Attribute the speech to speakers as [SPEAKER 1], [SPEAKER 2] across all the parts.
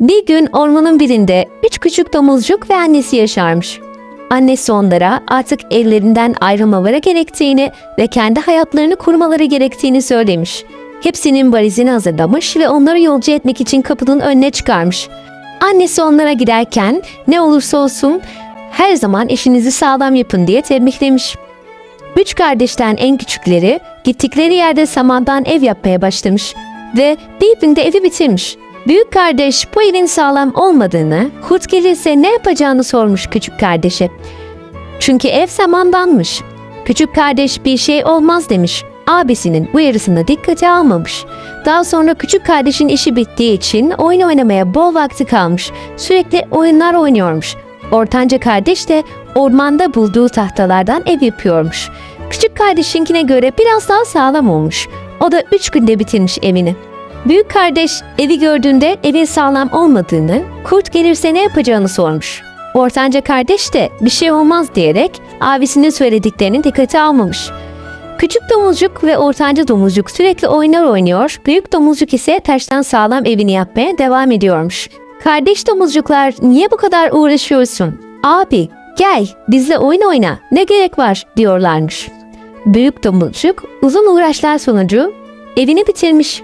[SPEAKER 1] Bir gün ormanın birinde üç küçük domuzcuk ve annesi yaşarmış. Annesi onlara artık evlerinden ayrılmaları gerektiğini ve kendi hayatlarını kurmaları gerektiğini söylemiş. Hepsinin valizini hazırlamış ve onları yolcu etmek için kapının önüne çıkarmış. Annesi onlara giderken ne olursa olsun her zaman işinizi sağlam yapın diye tembihlemiş. Üç kardeşten en küçükleri gittikleri yerde samandan ev yapmaya başlamış ve bir günde evi bitirmiş. Büyük kardeş bu evin sağlam olmadığını, kurt gelirse ne yapacağını sormuş küçük kardeşe. Çünkü ev samandanmış. Küçük kardeş bir şey olmaz demiş. Abisinin uyarısını dikkate almamış. Daha sonra küçük kardeşin işi bittiği için oyun oynamaya bol vakti kalmış. Sürekli oyunlar oynuyormuş. Ortanca kardeş de ormanda bulduğu tahtalardan ev yapıyormuş. Küçük kardeşinkine göre biraz daha sağlam olmuş. O da üç günde bitirmiş evini. Büyük kardeş evi gördüğünde evin sağlam olmadığını, kurt gelirse ne yapacağını sormuş. Ortanca kardeş de bir şey olmaz diyerek abisinin söylediklerini dikkate almamış. Küçük domuzcuk ve ortanca domuzcuk sürekli oynar oynuyor, büyük domuzcuk ise taştan sağlam evini yapmaya devam ediyormuş. Kardeş domuzcuklar niye bu kadar uğraşıyorsun? Abi gel bizle oyun oyna ne gerek var diyorlarmış. Büyük domuzcuk uzun uğraşlar sonucu evini bitirmiş.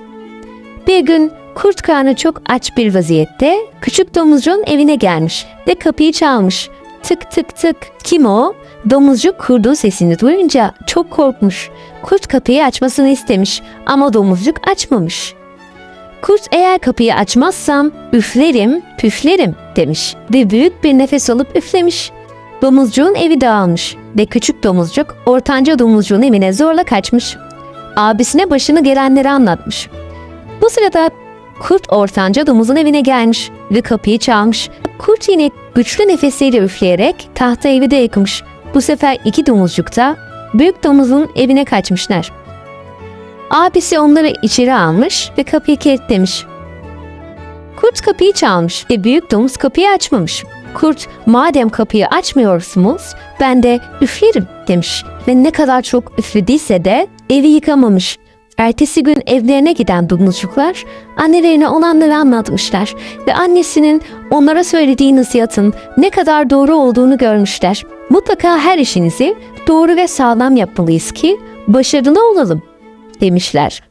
[SPEAKER 1] Bir gün kurt karnı çok aç bir vaziyette küçük domuzcuğun evine gelmiş ve kapıyı çalmış. Tık tık tık. Kim o? Domuzcuk kurduğu sesini duyunca çok korkmuş. Kurt kapıyı açmasını istemiş ama domuzcuk açmamış. Kurt eğer kapıyı açmazsam üflerim, püflerim demiş ve büyük bir nefes alıp üflemiş. Domuzcuğun evi dağılmış ve küçük domuzcuk ortanca domuzcuğun evine zorla kaçmış. Abisine başını gelenleri anlatmış. Bu sırada kurt ortanca domuzun evine gelmiş ve kapıyı çalmış. Kurt yine güçlü nefesiyle üfleyerek tahta evi de yıkmış. Bu sefer iki domuzcuk da büyük domuzun evine kaçmışlar. Abisi onları içeri almış ve kapıyı kilitlemiş. Kurt kapıyı çalmış ve büyük domuz kapıyı açmamış. Kurt madem kapıyı açmıyorsunuz ben de üflerim demiş ve ne kadar çok üflediyse de evi yıkamamış. Ertesi gün evlerine giden domuzcuklar annelerine olanları anlatmışlar ve annesinin onlara söylediği nasihatın ne kadar doğru olduğunu görmüşler. Mutlaka her işinizi doğru ve sağlam yapmalıyız ki başarılı olalım demişler.